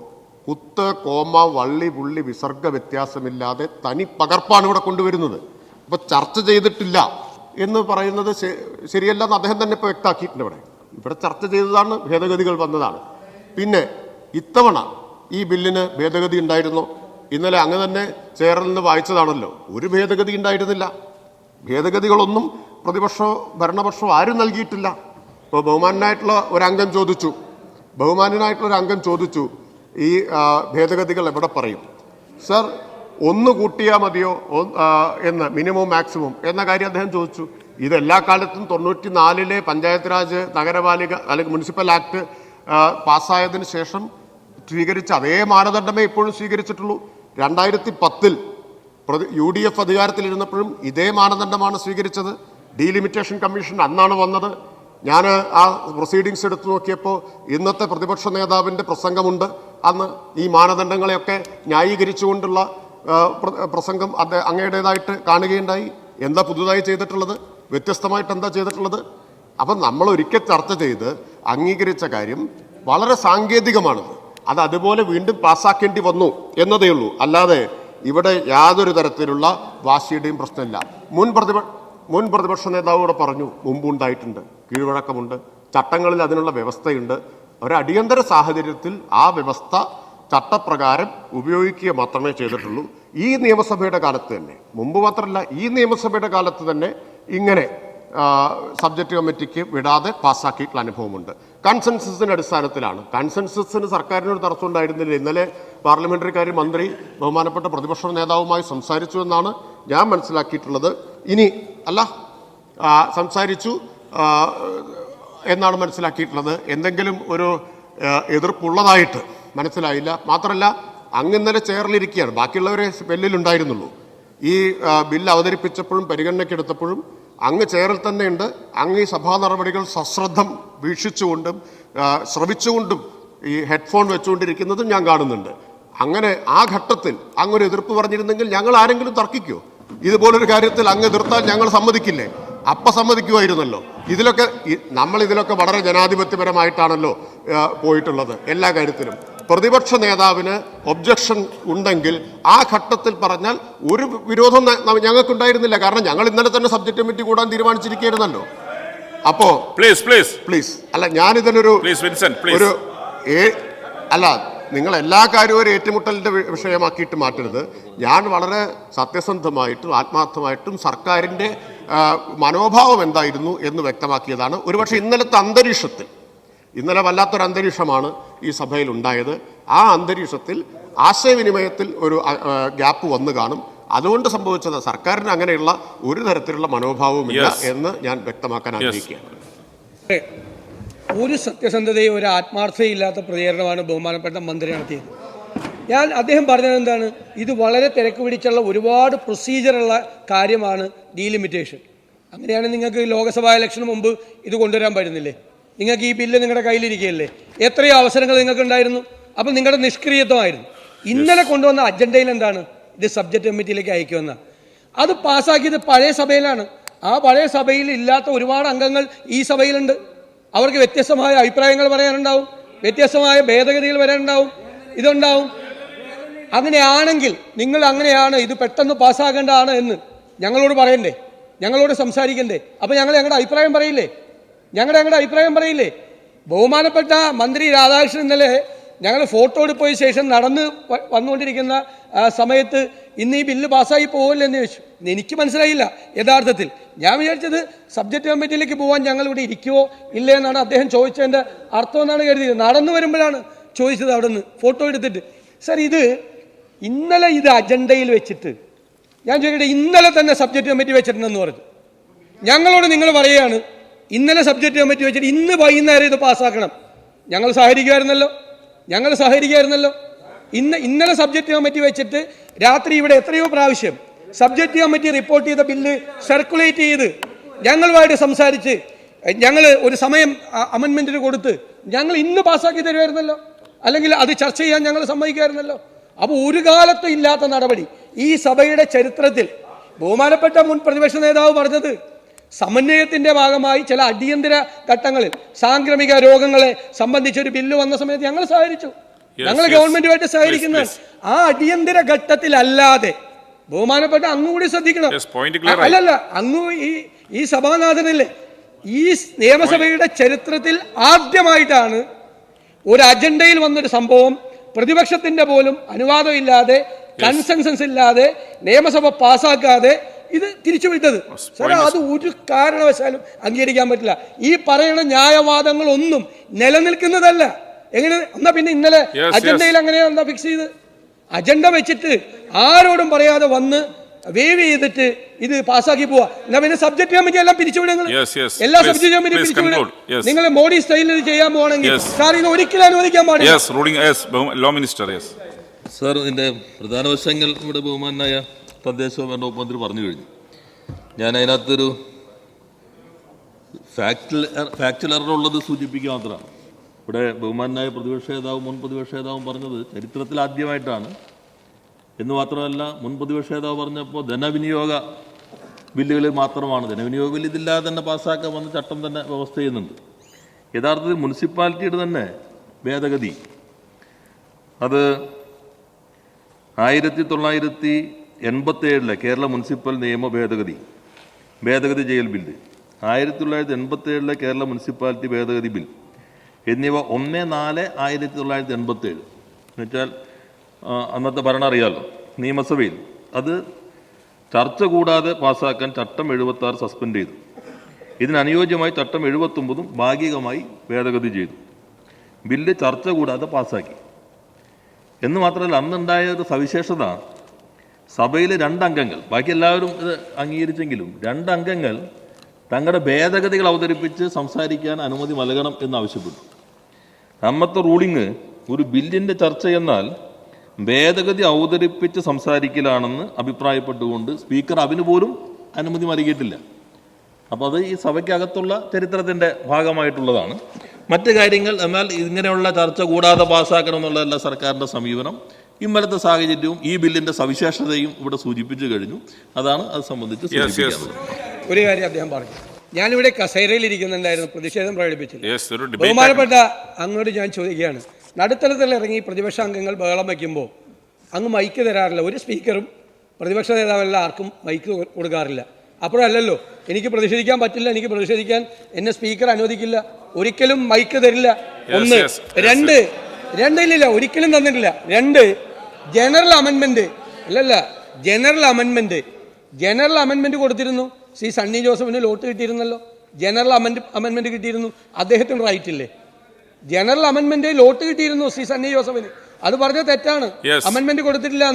കുത്ത് കോമ വള്ളി പുള്ളി വിസർഗ വ്യത്യാസമില്ലാതെ തനി പകർപ്പാണ് ഇവിടെ കൊണ്ടുവരുന്നത്. അപ്പോൾ ചർച്ച ചെയ്തിട്ടില്ല എന്ന് പറയുന്നത് ശരിയല്ല ശരിയല്ലെന്ന് അദ്ദേഹം തന്നെ ഇപ്പോൾ വ്യക്തമാക്കിയിട്ടുണ്ട് ഇവിടെ. ഇവിടെ ചർച്ച ചെയ്തതാണ് ഭേദഗതികൾ വന്നതാണ്. പിന്നെ ഇത്തവണ ഈ ബില്ലിന് ഭേദഗതി ഉണ്ടായിരുന്നോ? ഇന്നലെ അങ്ങ് തന്നെ ചേറിൽ നിന്ന് വായിച്ചതാണല്ലോ. ഒരു ഭേദഗതി ഉണ്ടായിരുന്നില്ല. ഭേദഗതികളൊന്നും പ്രതിപക്ഷമോ ഭരണപക്ഷമോ ആരും നൽകിയിട്ടില്ല. ഇപ്പോൾ ബഹുമാനായിട്ടുള്ള ഒരംഗം ചോദിച്ചു. ബഹുമാനായിട്ടുള്ള ഒരു അംഗം ചോദിച്ചു. ഈ ഭേദഗതികൾ എവിടെ പറയും? സർ ഒന്ന് കൂട്ടിയാൽ മതിയോ? എന്ന് മിനിമം മാക്സിമം എന്ന കാര്യം അദ്ദേഹം ചോദിച്ചു. ഇതെല്ലാ കാലത്തും തൊണ്ണൂറ്റി നാലിലെ പഞ്ചായത്ത് രാജ് നഗരപാലിക അല്ലെങ്കിൽ മുനിസിപ്പൽ ആക്ട് പാസ്സായതിനു ശേഷം സ്വീകരിച്ച അതേ മാനദണ്ഡമേ ഇപ്പോഴും സ്വീകരിച്ചിട്ടുള്ളൂ. രണ്ടായിരത്തി പത്തിൽ യു ഡി എഫ് അധികാരത്തിലിരുന്നപ്പോഴും ഇതേ മാനദണ്ഡമാണ് സ്വീകരിച്ചത്. ഡീലിമിറ്റേഷൻ കമ്മീഷൻ അന്നാണ് വന്നത്. ഞാൻ ആ പ്രൊസീഡിങ്സ് എടുത്തു നോക്കിയപ്പോൾ ഇന്നത്തെ പ്രതിപക്ഷ നേതാവിന്റെ പ്രസംഗമുണ്ട്. അന്ന് ഈ മാനദണ്ഡങ്ങളെയൊക്കെ ന്യായീകരിച്ചുകൊണ്ടുള്ള പ്രസംഗം അത് അങ്ങയുടേതായിട്ട് കാണുകയുണ്ടായി. എന്താ പുതുതായി ചെയ്തിട്ടുള്ളത്? വ്യത്യസ്തമായിട്ട് എന്താ ചെയ്തിട്ടുള്ളത്? അപ്പം നമ്മൾ ഒരിക്കൽ ചർച്ച ചെയ്ത് അംഗീകരിച്ച കാര്യം വളരെ സാങ്കേതികമാണത്. അത് അതുപോലെ വീണ്ടും പാസ്സാക്കേണ്ടി വന്നു എന്നതേ ഉള്ളൂ. അല്ലാതെ ഇവിടെ യാതൊരു തരത്തിലുള്ള വാശിയുടെയും പ്രശ്നമില്ല. മുൻ പ്രതിപക്ഷ മുൻ പ്രതിപക്ഷ നേതാവ് ഇവിടെ പറഞ്ഞു മുമ്പുണ്ടായിട്ടുണ്ട് കീഴ്വഴക്കമുണ്ട് ചട്ടങ്ങളിൽ അതിനുള്ള വ്യവസ്ഥയുണ്ട്. ഒരടിയന്തര സാഹചര്യത്തിൽ ആ വ്യവസ്ഥ ചട്ടപ്രകാരം ഉപയോഗിക്കുക മാത്രമേ ചെയ്തിട്ടുള്ളൂ. ഈ നിയമസഭയുടെ കാലത്ത് തന്നെ മുമ്പ് മാത്രമല്ല ഈ നിയമസഭയുടെ കാലത്ത് തന്നെ ഇങ്ങനെ സബ്ജക്റ്റ് കമ്മിറ്റിക്ക് വിടാതെ പാസ്സാക്കിയിട്ടുള്ള അനുഭവമുണ്ട്. കൺസെൻസസിന്റെ അടിസ്ഥാനത്തിലാണ്. കൺസെൻസസിന് സർക്കാരിനൊരു തടസ്സം ഉണ്ടായിരുന്നില്ല ഇന്നലെ പാർലമെന്ററി കാര്യ മന്ത്രി ബഹുമാനപ്പെട്ട പ്രതിപക്ഷ നേതാവുമായി സംസാരിച്ചു എന്നാണ് ഞാൻ മനസ്സിലാക്കിയിട്ടുള്ളത്. ഇനി അല്ല സംസാരിച്ചു എന്നാണ് മനസ്സിലാക്കിയിട്ടുള്ളത്. എന്തെങ്കിലും ഒരു എതിർപ്പുള്ളതായിട്ട് മനസ്സിലായില്ല. മാത്രമല്ല അങ്ങ് ഇന്നലെ ബാക്കിയുള്ളവരെ സ്പെല്ലിലുണ്ടായിരുന്നുള്ളൂ ഈ ബില്ല് അവതരിപ്പിച്ചപ്പോഴും പരിഗണനയ്ക്കെടുത്തപ്പോഴും അങ്ങ് ചേരൽ തന്നെയുണ്ട്. അങ്ങ് ഈ സഭാ നടപടികൾ സശ്രദ്ധം വീക്ഷിച്ചുകൊണ്ടും ശ്രവിച്ചുകൊണ്ടും ഈ ഹെഡ്ഫോൺ വെച്ചുകൊണ്ടിരിക്കുന്നതും ഞാൻ കാണുന്നുണ്ട്. അങ്ങനെ ആ ഘട്ടത്തിൽ അങ്ങൊരു എതിർപ്പ് പറഞ്ഞിരുന്നെങ്കിൽ ഞങ്ങൾ ആരെങ്കിലും തർക്കിക്കോ? ഇതുപോലൊരു കാര്യത്തിൽ അങ്ങ് എതിർത്താൽ ഞങ്ങൾ സമ്മതിക്കില്ലേ? അപ്പ സമ്മതിക്കുമായിരുന്നല്ലോ. ഇതിലൊക്കെ നമ്മൾ ഇതിലൊക്കെ വളരെ ജനാധിപത്യപരമായിട്ടാണല്ലോ പോയിട്ടുള്ളത്. എല്ലാ കാര്യത്തിലും. പ്രതിപക്ഷ നേതാവിന് ഒബ്ജക്ഷൻ ഉണ്ടെങ്കിൽ ആ ഘട്ടത്തിൽ പറഞ്ഞാൽ ഒരു വിരോധം ഞങ്ങൾക്കുണ്ടായിരുന്നില്ല. കാരണം ഞങ്ങൾ ഇന്നലെ തന്നെ സബ്ജക്ട് കമ്മിറ്റി കൂടാൻ തീരുമാനിച്ചിരിക്കുകയായിരുന്നല്ലോ. അപ്പോ പ്ലീസ് പ്ലീസ് പ്ലീസ് അല്ല ഞാനിതിനൊരു ഒരു അല്ല നിങ്ങൾ എല്ലാ കാര്യവും ഒരു ഏറ്റുമുട്ടലിന്റെ വിഷയമാക്കിയിട്ട് മാറ്റരുത്. ഞാൻ വളരെ സത്യസന്ധമായിട്ടും ആത്മാർത്ഥമായിട്ടും സർക്കാരിന്റെ മനോഭാവം എന്തായിരുന്നു എന്ന് വ്യക്തമാക്കിയതാണ്. ഒരുപക്ഷെ ഇന്നലത്തെ അന്തരീക്ഷത്തിൽ ഇന്നലെ വല്ലാത്തൊരു അന്തരീക്ഷമാണ് ഈ സഭയിൽ ഉണ്ടായത്. ആ അന്തരീക്ഷത്തിൽ ആശയവിനിമയത്തിൽ ഒരു ഗ്യാപ്പ് വന്നു കാണും. അതുകൊണ്ട് സംഭവിച്ചത് സർക്കാരിന് അങ്ങനെയുള്ള ഒരു തരത്തിലുള്ള മനോഭാവവുമില്ല. എന്ന് ഞാൻ വ്യക്തമാക്കാൻ ആഗ്രഹിക്കുകയാണ്. ഒരു സത്യസന്ധതയും ഒരു ആത്മാർത്ഥതയും ഇല്ലാത്ത പ്രതികരണമാണ് ബഹുമാനപ്പെട്ട മന്ത്രി നടത്തിയത്. ഞാൻ അദ്ദേഹം പറഞ്ഞത് എന്താണ്? ഇത് വളരെ തിരക്ക് പിടിച്ചുള്ള ഒരുപാട് പ്രൊസീജിയറുള്ള കാര്യമാണ് ഡീലിമിറ്റേഷൻ അങ്ങനെയാണ് നിങ്ങൾക്ക് ലോക്സഭാ ഇലക്ഷന് മുമ്പ് ഇത് കൊണ്ടുവരാൻ പറ്റുന്നില്ലേ? നിങ്ങൾക്ക് ഈ ബില്ല് നിങ്ങളുടെ കയ്യിലിരിക്കുകയല്ലേ? എത്രയോ അവസരങ്ങൾ നിങ്ങൾക്ക് ഉണ്ടായിരുന്നു അപ്പം നിങ്ങളുടെ നിഷ്ക്രിയത്വമായിരുന്നു. ഇന്നലെ കൊണ്ടുവന്ന അജണ്ടയിൽ എന്താണ്? ഇത് സബ്ജക്ട് കമ്മിറ്റിയിലേക്ക് അയക്കുമെന്ന. അത് പാസ്സാക്കിയത് പഴയ സഭയിലാണ്. ആ പഴയ സഭയിൽ ഇല്ലാത്ത ഒരുപാട് അംഗങ്ങൾ ഈ സഭയിലുണ്ട്. അവർക്ക് വ്യത്യസ്തമായ അഭിപ്രായങ്ങൾ പറയാനുണ്ടാവും. വ്യത്യസ്തമായ ഭേദഗതികൾ വരാനുണ്ടാവും. ഇതുണ്ടാവും. അങ്ങനെയാണെങ്കിൽ നിങ്ങൾ അങ്ങനെയാണ് ഇത് പെട്ടെന്ന് പാസ്സാക്കേണ്ടതാണ് എന്ന് ഞങ്ങളോട് പറയണ്ടേ? ഞങ്ങളോട് സംസാരിക്കണ്ടേ? അപ്പം ഞങ്ങൾ ഞങ്ങളുടെ അഭിപ്രായം പറയില്ലേ? ഞങ്ങളുടെ ഞങ്ങളുടെ അഭിപ്രായം പറയില്ലേ? ബഹുമാനപ്പെട്ട മന്ത്രി രാധാകൃഷ്ണൻ ഇന്നലെ ഞങ്ങൾ ഫോട്ടോ എടുപ്പോയ ശേഷം നടന്ന് വന്നുകൊണ്ടിരിക്കുന്ന സമയത്ത് ഇന്ന് ഈ ബില്ല് പാസ്സായി പോകില്ലെന്ന് ചോദിച്ചു. എനിക്ക് മനസ്സിലായില്ല യഥാർത്ഥത്തിൽ. ഞാൻ വിചാരിച്ചത് സബ്ജക്ട് കമ്മിറ്റിയിലേക്ക് പോകാൻ ഞങ്ങൾ ഇവിടെ ഇരിക്കുവോ ഇല്ലേ എന്നാണ് അദ്ദേഹം ചോദിച്ചതിന്റെ അർത്ഥം എന്നാണ് കരുതിയത്. നടന്നു വരുമ്പോഴാണ് ചോദിച്ചത് അവിടെ നിന്ന് ഫോട്ടോ എടുത്തിട്ട്. സർ ഇത് ഇന്നലെ ഇത് അജണ്ടയിൽ വെച്ചിട്ട് ഞാൻ ചോദിക്കട്ടെ ഇന്നലെ തന്നെ സബ്ജക്ട് കമ്മിറ്റി വെച്ചിട്ടുണ്ടെന്ന് പറഞ്ഞു. ഞങ്ങളോട് നിങ്ങൾ പറയുകയാണ് ഇന്നലെ സബ്ജക്റ്റ് കമ്മിറ്റി വെച്ചിട്ട് ഇന്ന് വൈകുന്നേരം ഇത് പാസ്സാക്കണം. ഞങ്ങൾ സഹകരിക്കുമായിരുന്നല്ലോ? ഞങ്ങൾ സഹകരിക്കുമായിരുന്നല്ലോ? ഇന്ന് ഇന്നലെ സബ്ജക്റ്റ് കമ്മിറ്റി വെച്ചിട്ട് രാത്രി ഇവിടെ എത്രയോ പ്രാവശ്യം സബ്ജക്ട് കമ്മിറ്റി റിപ്പോർട്ട് ചെയ്ത ബില്ല് സർക്കുലേറ്റ് ചെയ്ത് ഞങ്ങളുമായിട്ട് സംസാരിച്ച് ഞങ്ങൾ ഒരു സമയം അമെൻമെന്റിന് കൊടുത്ത് ഞങ്ങൾ ഇന്ന് പാസ്സാക്കി തരുമായിരുന്നല്ലോ? അല്ലെങ്കിൽ അത് ചർച്ച ചെയ്യാൻ ഞങ്ങൾ സമ്മതിക്കുമായിരുന്നല്ലോ? അപ്പോൾ ഒരു കാലത്തും ഇല്ലാത്ത നടപടി. ഈ സഭയുടെ ചരിത്രത്തിൽ ബഹുമാനപ്പെട്ട മുൻ പ്രതിപക്ഷ നേതാവ് പറഞ്ഞത് സമന്വയത്തിന്റെ ഭാഗമായി ചില അടിയന്തര ഘട്ടങ്ങളിൽ സാംക്രമിക രോഗങ്ങളെ സംബന്ധിച്ച ഒരു ബില്ല് വന്ന സമയത്ത് ഞങ്ങൾ സഹകരിച്ചു. ഞങ്ങൾ. ഗവൺമെന്റുമായിട്ട് സഹകരിക്കുന്ന ആ അടിയന്തര ഘട്ടത്തിലല്ലാതെ ബഹുമാനപ്പെട്ട അങ്ങ് കൂടി ശ്രദ്ധിക്കണം. അല്ലല്ല അങ്ങു ഈ ഈ സഭാനാഥനല്ലേ? ഈ നിയമസഭയുടെ ചരിത്രത്തിൽ ആദ്യമായിട്ടാണ് ഒരു അജണ്ടയിൽ വന്നൊരു സംഭവം പ്രതിപക്ഷത്തിന്റെ പോലും അനുവാദം ഇല്ലാതെ കൺസെൻസസ് ഇല്ലാതെ നിയമസഭ പാസ്സാക്കാതെ ഇത് തിരിച്ചുവിട്ടത്. സാറേ അത് ഒരു കാരണവശാലും അംഗീകരിക്കാൻ പറ്റില്ല. ഈ പറയുന്ന ന്യായവാദങ്ങൾ ഒന്നും നിലനിൽക്കുന്നതല്ല. എങ്ങനെ? എന്നാ പിന്നെ ഇന്നലെ. അജണ്ടയിൽ അങ്ങനെയാണ് എന്താ ഫിക്സ് ചെയ്ത്? അജണ്ട വെച്ചിട്ട് ആരോടും പറയാതെ വന്ന് വേവ് ചെയ്തിട്ട് ഇത് പാസ്സാക്കി പോവാ. എന്നാ പിന്നെ സബ്ജക്ട് കമ്മിറ്റി എല്ലാം പിരിച്ചുവിടുങ്ങൾ yes. എല്ലാ സബ്ജക്ട് കമ്മിറ്റി പിരിച്ചുവിടും. നിങ്ങൾ മോഡി സ്റ്റൈലിൽ ഇത് ചെയ്യാൻ പോകണമെങ്കിൽ. സാർ ഇത് ഒരിക്കലും അനുവദിക്കാൻ പാടില്ല. Yes ruling yes law minister yes sir ഇതിന്റെ പ്രധാന വശങ്ങൾ ഇവിടെ ബഹുമാനായ തദ്ദേശ ഭരണ വകുപ്പ് മന്ത്രി പറഞ്ഞു കഴിഞ്ഞു. ഞാൻ അതിനകത്തൊരു ഫാക്ച്വൽ ഫാക്ച്വൽ എറർ ഉള്ളത് സൂചിപ്പിക്കുക മാത്രമാണ്. ഇവിടെ ബഹുമാനായ പ്രതിപക്ഷ നേതാവും മുൻ പ്രതിപക്ഷ നേതാവും പറഞ്ഞത് ചരിത്രത്തിൽ ആദ്യമായിട്ടാണ്. എന്ന് മാത്രമല്ല മുൻ പ്രതിപക്ഷ നേതാവ് പറഞ്ഞപ്പോൾ ധനവിനിയോഗ ബില്ലുകളിൽ മാത്രമാണ്. ധനവിനിയോഗ ബില്ല് ഇതില്ലാതെ തന്നെ പാസ്സാക്കാൻ വന്ന ചട്ടം തന്നെ വ്യവസ്ഥ ചെയ്യുന്നുണ്ട്. യഥാർത്ഥത്തിൽ മുനിസിപ്പാലിറ്റിയുടെ തന്നെ ഭേദഗതി. അത് ആയിരത്തി തൊള്ളായിരത്തി എൺപത്തി ഏഴിലെ കേരള മുനിസിപ്പൽ നിയമ ഭേദഗതി ഭേദഗതി ചെയ്യൽ ബില്ല് ആയിരത്തി തൊള്ളായിരത്തി എൺപത്തി ഏഴിലെ കേരള മുനിസിപ്പാലിറ്റി ഭേദഗതി ബിൽ. എന്നിവ ഒന്ന് നാല് ആയിരത്തി തൊള്ളായിരത്തി എൺപത്തി ഏഴ് എന്നുവെച്ചാൽ അന്നത്തെ ഭരണം അറിയാമല്ലോ നിയമസഭയിൽ. അത് ചർച്ച കൂടാതെ പാസ്സാക്കാൻ ചട്ടം എഴുപത്തി ആറ് സസ്പെൻഡ് ചെയ്തു. ഇതിനനുയോജ്യമായി ചട്ടം എഴുപത്തൊമ്പതും ഭാഗികമായി ഭേദഗതി ചെയ്തു. ബില്ല് ചർച്ച കൂടാതെ പാസ്സാക്കി. എന്ന് മാത്രമല്ല അന്നുണ്ടായ ഒരു സവിശേഷത സഭയിലെ രണ്ടംഗങ്ങൾ ബാക്കി എല്ലാവരും ഇത് അംഗീകരിച്ചെങ്കിലും രണ്ടംഗങ്ങൾ തങ്ങളുടെ ഭേദഗതികൾ അവതരിപ്പിച്ച് സംസാരിക്കാൻ അനുമതി നൽകണം എന്ന് ആവശ്യപ്പെട്ടു അന്നത്തെ റൂളിങ് ഒരു ബില്ലിന്റെ ചർച്ച എന്നാൽ ഭേദഗതി അവതരിപ്പിച്ച് സംസാരിക്കലാണെന്ന് അഭിപ്രായപ്പെട്ടുകൊണ്ട് സ്പീക്കർ അതിന് പോലും അനുമതി നൽകിയിട്ടില്ല. അപ്പോൾ അത് ഈ സഭയ്ക്കകത്തുള്ള ചരിത്രത്തിന്റെ ഭാഗമായിട്ടുള്ളതാണ്. മറ്റ് കാര്യങ്ങൾ എന്നാൽ ഇങ്ങനെയുള്ള ചർച്ച കൂടാതെ പാസ്സാക്കണം എന്നുള്ളതല്ല സർക്കാരിന്റെ സമീപനം. ഇന്നലത്തെ സാഹചര്യവും ഈ ബില്ലിന്റെ സവിശേഷതയും ഇവിടെ സൂചിപ്പിച്ചു കഴിഞ്ഞു. അതാണ് അത് സംബന്ധിച്ച് ഒരു കാര്യം അദ്ദേഹം പറഞ്ഞു. ഞാനിവിടെ കസേരയിൽ ഇരിക്കുന്നുണ്ടായിരുന്നു പ്രതിഷേധം പ്രകടിപ്പിച്ചില്ല. ഡിബേറ്റ് ബഹുമാനപ്പെട്ട അങ്ങോട്ട് ഞാൻ ചോദിക്കുകയാണ്. നടുത്തലത്തിൽ ഇറങ്ങി പ്രതിപക്ഷ അംഗങ്ങൾ ബഹളം വയ്ക്കുമ്പോൾ അങ്ങ് മൈക്ക് തരാറില്ല. ഒരു സ്പീക്കറും പ്രതിപക്ഷ നേതാവല്ല ആർക്കും മൈക്ക് കൊടുക്കാറില്ല. അപ്പോഴല്ലല്ലോ എനിക്ക് പ്രതിഷേധിക്കാൻ പറ്റില്ല എനിക്ക് പ്രതിഷേധിക്കാൻ എന്നെ സ്പീക്കർ അനുവദിക്കില്ല. ഒരിക്കലും മൈക്ക് തരില്ല. ഒന്ന് രണ്ട് രണ്ടില്ല ഒരിക്കലും തന്നിട്ടില്ല. രണ്ട് ജനറൽ അമെൻമെന്റ് അല്ലല്ല ജനറൽ അമെൻമെന്റ് ജനറൽ അമെൻമെന്റ് കൊടുത്തിരുന്നു. ശ്രീ സണ്ണി ജോസഫിന് ലോട്ട് കിട്ടിയിരുന്നല്ലോ. ജനറൽ അമെൻഡ് അമെൻമെന്റ് കിട്ടിയിരുന്നു. അദ്ദേഹത്തിന് റൈറ്റ് ഇല്ലേ? ജനറൽ അമെൻമെന്റ് ലോട്ട് കിട്ടിയിരുന്നു ശ്രീ സണ്ണി ജോസഫിന്. അത് പറഞ്ഞ തെറ്റാണ്. അമെൻമെന്റ് കൊടുത്തിട്ടില്ല.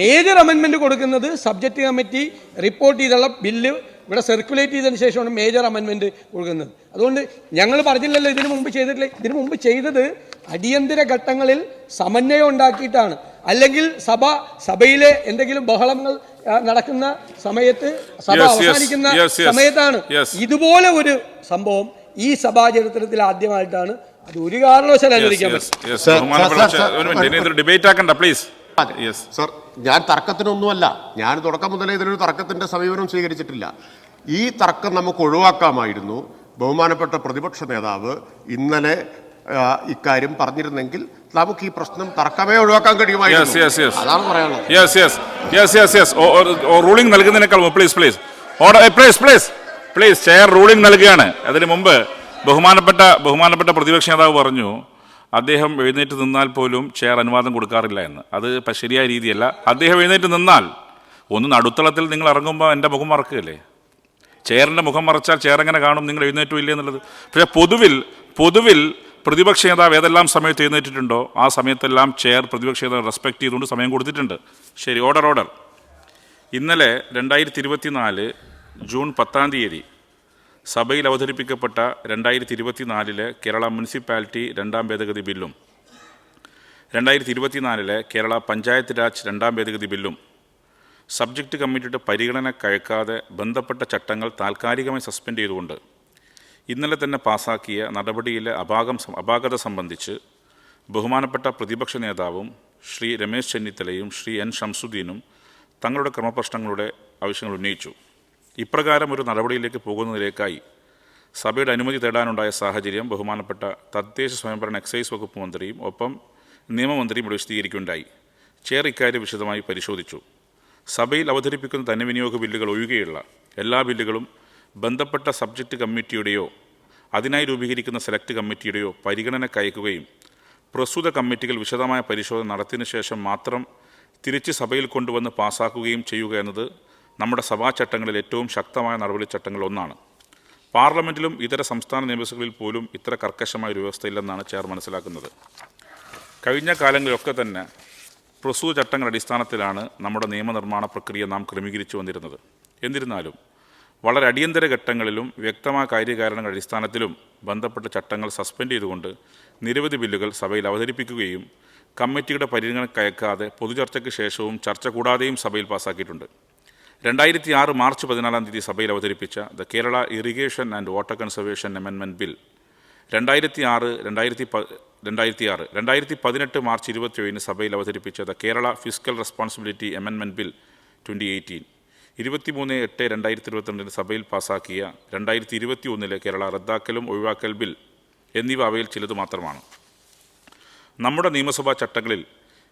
മേജർ അമെൻമെന്റ് കൊടുക്കുന്നത് സബ്ജക്ട് കമ്മിറ്റി റിപ്പോർട്ട് ചെയ്തുള്ള ബില്ല് ഇവിടെ സർക്കുലേറ്റ് ചെയ്തതിന് ശേഷമാണ് മേജർ അമെൻമെന്റ് കൊടുക്കുന്നത്. അതുകൊണ്ട് ഞങ്ങൾ പറഞ്ഞില്ലല്ലോ ഇതിനു മുമ്പ് ചെയ്തിട്ടില്ല? ഇതിനു മുമ്പ് ചെയ്തത് അടിയന്തര ഘട്ടങ്ങളിൽ സമന്വയം ഉണ്ടാക്കിയിട്ടാണ്. അല്ലെങ്കിൽ സഭ സഭയിലെ എന്തെങ്കിലും ബഹളങ്ങൾ നടക്കുന്ന സമയത്ത് സഭ Yes, yes. അവസാനിക്കുന്ന Yes, yes. സമയത്താണ്. Yes. ഇതുപോലെ ഒരു സംഭവം ഈ സഭാ ചരിത്രത്തിൽ ആദ്യമായിട്ടാണ്. അത് ഒരു കാരണവശാലും അനുവദിക്കാൻ പറ്റും ഡിബേറ്റ് ആക്കണ്ട പ്ലീസ് സർ ഞാൻ തർക്കത്തിനൊന്നുമല്ല. ഞാൻ തുടക്കം മുതലേ ഇതിനൊരു തർക്കത്തിന്റെ സമീപനം സ്വീകരിച്ചിട്ടില്ല. ഈ തർക്കം നമുക്ക് ഒഴിവാക്കാമായിരുന്നു. ബഹുമാനപ്പെട്ട പ്രതിപക്ഷ നേതാവ് ഇന്നലെ ഇക്കാര്യം പറഞ്ഞിരുന്നെങ്കിൽ നമുക്ക് ഈ പ്രശ്നം തർക്കമേ ഒഴിവാക്കാൻ കഴിയുമായിരുന്നു. അതാണ് പറയാനുള്ളത്. Ruling നൽകുന്നതിനേക്കാൾ please please please please please chair ruling നൽകുകയാണ്. അതിന് മുമ്പ് ബഹുമാനപ്പെട്ട ബഹുമാനപ്പെട്ട പ്രതിപക്ഷ നേതാവ് പറഞ്ഞു അദ്ദേഹം എഴുന്നേറ്റ് നിന്നാൽ പോലും ചെയർ അനുവാദം കൊടുക്കാറില്ല എന്ന്. അത് ശരിയായ രീതിയല്ല. അദ്ദേഹം എഴുന്നേറ്റ് നിന്നാൽ ഒന്ന് നടുത്തളത്തിൽ നിങ്ങൾ ഇറങ്ങുമ്പോൾ എന്റെ മുഖം മറക്കുകയല്ലേ? ചെയറിന്റെ മുഖം മറച്ചാൽ ചെയർ എങ്ങനെ കാണും? നിങ്ങൾ എഴുന്നേറ്റും ഇല്ലേ എന്നുള്ളത്. പക്ഷേ പൊതുവിൽ പൊതുവിൽ പ്രതിപക്ഷ നേതാവ് ഏതെല്ലാം സമയത്ത് എഴുന്നേറ്റിട്ടുണ്ടോ ആ സമയത്തെല്ലാം ചെയർ പ്രതിപക്ഷ നേതാവ് റെസ്പെക്ട് ചെയ്തുകൊണ്ട് സമയം കൊടുത്തിട്ടുണ്ട്. ശരി ഓർഡർ ഓർഡർ ഇന്നലെ രണ്ടായിരത്തി ഇരുപത്തിനാല് ജൂൺ പത്താം തീയതി സഭയിൽ അവതരിപ്പിക്കപ്പെട്ട രണ്ടായിരത്തി ഇരുപത്തിനാലിലെ കേരള മുനിസിപ്പാലിറ്റി രണ്ടാം ഭേദഗതി ബില്ലും രണ്ടായിരത്തി ഇരുപത്തിനാലിലെ കേരള പഞ്ചായത്ത് രാജ് രണ്ടാം ഭേദഗതി ബില്ലും സബ്ജക്റ്റ് കമ്മിറ്റിയുടെ പരിഗണന കഴിക്കാതെ ബന്ധപ്പെട്ട ചട്ടങ്ങൾ താൽക്കാലികമായി സസ്പെൻഡ് ചെയ്തുകൊണ്ട് ഇന്നലെ തന്നെ പാസാക്കിയ നടപടിയിലെ അപാകം അപാകത സംബന്ധിച്ച് ബഹുമാനപ്പെട്ട പ്രതിപക്ഷ നേതാവും ശ്രീ രമേശ് ചെന്നിത്തലയും ശ്രീ എൻ ഷംസുദ്ദീനും തങ്ങളുടെ ക്രമപ്രശ്നങ്ങളുടെ ആവശ്യങ്ങൾ ഉന്നയിച്ചു. ഇപ്രകാരം ഒരു നടപടിയിലേക്ക് പോകുന്നതിലേക്കായി സഭയുടെ അനുമതി തേടാനുണ്ടായ സാഹചര്യം ബഹുമാനപ്പെട്ട തദ്ദേശ സ്വയംഭരണ എക്സൈസ് വകുപ്പ് മന്ത്രിയും ഒപ്പം നിയമമന്ത്രിയും ഇവിടെ വിശദീകരിക്കുകയുണ്ടായി. ചെയർ ഇക്കാര്യം വിശദമായി പരിശോധിച്ചു. സഭയിൽ അവതരിപ്പിക്കുന്ന ധനവിനിയോഗ ബില്ലുകൾ ഒഴികെയുള്ള എല്ലാ ബില്ലുകളും ബന്ധപ്പെട്ട സബ്ജക്റ്റ് കമ്മിറ്റിയുടെയോ അതിനായി രൂപീകരിക്കുന്ന സെലക്ട് കമ്മിറ്റിയുടെയോ പരിഗണനക്കയക്കുകയും പ്രസ്തുത കമ്മിറ്റികൾ വിശദമായ പരിശോധന നടത്തിയതിനു ശേഷം മാത്രം തിരിച്ച് സഭയിൽ കൊണ്ടുവന്ന് പാസാക്കുകയും ചെയ്യുക എന്നത് നമ്മുടെ സഭാചട്ടങ്ങളിൽ ഏറ്റവും ശക്തമായ നടപടിച്ചട്ടങ്ങളിൽ ഒന്നാണ്. പാർലമെന്റിലും ഇതര സംസ്ഥാന നിയമസഭകളിൽ പോലും ഇത്ര കർക്കശമായ ഒരു വ്യവസ്ഥയില്ലെന്നാണ് ചെയർ മനസ്സിലാക്കുന്നത്. കഴിഞ്ഞ കാലങ്ങളിലൊക്കെ തന്നെ പ്രസ്തുത ചട്ടങ്ങളുടെ അടിസ്ഥാനത്തിലാണ് നമ്മുടെ നിയമനിർമ്മാണ പ്രക്രിയ നാം ക്രമീകരിച്ചു വന്നിരുന്നത്. എന്നിരുന്നാലും വളരെ അടിയന്തര ഘട്ടങ്ങളിലും വ്യക്തമായ കാര്യകാരണങ്ങൾ അടിസ്ഥാനത്തിലും ബന്ധപ്പെട്ട ചട്ടങ്ങൾ സസ്പെൻഡ് ചെയ്തുകൊണ്ട് നിരവധി ബില്ലുകൾ സഭയിൽ അവതരിപ്പിക്കുകയും കമ്മിറ്റിയുടെ പരിഗണന കയക്കാതെ പൊതുചർച്ചയ്ക്ക് ശേഷവും ചർച്ച കൂടാതെയും സഭയിൽ പാസാക്കിയിട്ടുണ്ട്. രണ്ടായിരത്തി ആറ് മാർച്ച് പതിനാലാം തീയതി സഭയിൽ അവതരിപ്പിച്ച the Kerala irrigation and water conservation അമെൻമെന്റ് bill രണ്ടായിരത്തി ആറ് രണ്ടായിരത്തി പ രണ്ടായിരത്തി ആറ് രണ്ടായിരത്തി പതിനെട്ട് മാർച്ച് ഇരുപത്തിയേഴിന് സഭയിൽ അവതരിപ്പിച്ച ദ കേരള ഫിസിക്കൽ റെസ്പോൺസിബിലിറ്റി അമെൻമെന്റ് ബിൽ ട്വന്റി എയ്റ്റീൻ. ഇരുപത്തിമൂന്ന് എട്ട് രണ്ടായിരത്തി ഇരുപത്തിരണ്ടിന് സഭയിൽ പാസാക്കിയ രണ്ടായിരത്തി ഇരുപത്തി ഒന്നിലെ കേരള റദ്ദാക്കലും ഒഴിവാക്കൽ ബിൽ എന്നിവ അവയിൽ ചിലത് മാത്രമാണ്. നമ്മുടെ നിയമസഭാ ചട്ടങ്ങളിൽ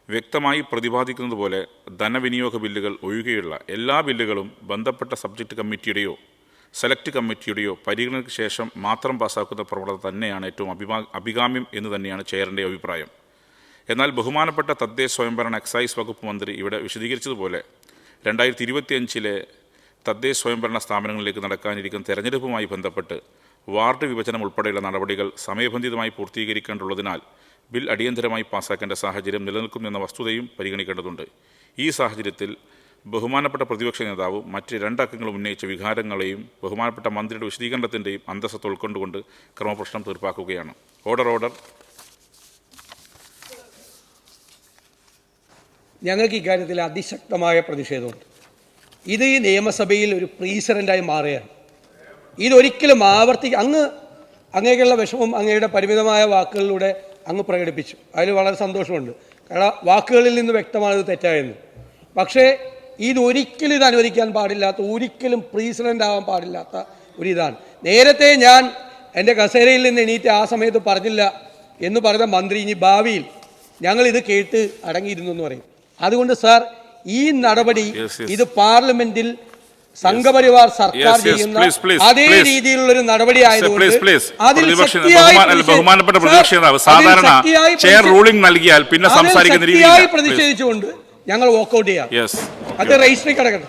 വ്യക്തമായി പ്രതിപാദിക്കുന്നത് പോലെ ധനവിനിയോഗ ബില്ലുകൾ ഒഴികെയുള്ള എല്ലാ ബില്ലുകളും ബന്ധപ്പെട്ട സബ്ജക്റ്റ് കമ്മിറ്റിയുടെയോ സെലക്ട് കമ്മിറ്റിയുടെയോ പരിഗണനയ്ക്ക് ശേഷം മാത്രം പാസാക്കുന്ന പ്രവണത തന്നെയാണ് ഏറ്റവും അഭിമാ അഭികാമ്യം എന്ന് തന്നെയാണ് ചെയറിന്റെ അഭിപ്രായം. എന്നാൽ ബഹുമാനപ്പെട്ട തദ്ദേശ സ്വയംഭരണ എക്സൈസ് വകുപ്പ് മന്ത്രി ഇവിടെ വിശദീകരിച്ചതുപോലെ രണ്ടായിരത്തി ഇരുപത്തിയഞ്ചിലെ തദ്ദേശ സ്വയംഭരണ സ്ഥാപനങ്ങളിലേക്ക് നടക്കാനിരിക്കുന്ന തെരഞ്ഞെടുപ്പുമായി ബന്ധപ്പെട്ട് വാർഡ് വിഭജനം ഉൾപ്പെടെയുള്ള നടപടികൾ സമയബന്ധിതമായി പൂർത്തീകരിക്കേണ്ടുള്ളതിനാൽ ബിൽ അടിയന്തരമായി പാസാക്കേണ്ട സാഹചര്യം നിലനിൽക്കുമെന്ന വസ്തുതയും പരിഗണിക്കേണ്ടതുണ്ട്. ഈ സാഹചര്യത്തിൽ ബഹുമാനപ്പെട്ട പ്രതിപക്ഷ നേതാവ് മറ്റ് രണ്ടക്കങ്ങളും ഉന്നയിച്ച വികാരങ്ങളെയും ബഹുമാനപ്പെട്ട മന്ത്രിയുടെ വിശദീകരണത്തിന്റെയും അന്തസ്സത്ത് ഉൾക്കൊണ്ടുകൊണ്ട് ക്രമപ്രശ്നം തീർപ്പാക്കുകയാണ്. Order order. ഞങ്ങൾക്ക് ഇക്കാര്യത്തിൽ അതിശക്തമായ പ്രതിഷേധമുണ്ട്. ഇത് ഈ നിയമസഭയിൽ ഒരു പ്രീസറന്റായി മാറുകയാണ്. ഇതൊരിക്കലും ആവർത്തി അങ്ങ് അങ്ങേക്കുള്ള വിഷമം അങ്ങയുടെ പരിമിതമായ വാക്കുകളിലൂടെ അങ്ങ് പ്രകടിപ്പിച്ചു. അതിൽ വളരെ സന്തോഷമുണ്ട്. കാരണം വാക്കുകളിൽ നിന്ന് വ്യക്തമാണത് തെറ്റായെന്ന്. പക്ഷേ ഇതൊരിക്കലും ഇത് അനുവദിക്കാൻ പാടില്ലാത്ത ഒരിക്കലും പ്രീസിഡന്റ് ആവാൻ പാടില്ലാത്ത ഒരു ഇതാണ് നേരത്തെ ഞാൻ എന്റെ കസേരയിൽ നിന്ന് എണീറ്റ് ആ സമയത്ത് പറഞ്ഞില്ല എന്ന് പറഞ്ഞ മന്ത്രി ഇനി ഭാവിയിൽ ഞങ്ങൾ ഇത് കേട്ട് അടങ്ങിയിരുന്നു എന്ന് പറയും. അതുകൊണ്ട് സാർ ഈ നടപടി. ഇത് പാർലമെന്റിൽ സംഘപരിവാർ സർക്കാർ ചെയ്യുന്ന അതേ രീതിയിലുള്ള ഒരു നടപടി ആയതുകൊണ്ട് അതിൽ ബഹുമാനപ്പെട്ട പ്രതിപക്ഷ നേതാവ് സാധാരണ ചെയർ റൂളിംഗ് നൽകിയാൽ പിന്നെ സംസാരിക്കുന്ന രീതിയില്ല. പ്രതിഷേധിച്ചുകൊണ്ട് ഞങ്ങൾ വാക്കൗട്ട് ചെയ്യാം. അത് രജിസ്റ്ററിൽ കിടക്കട്ടെ.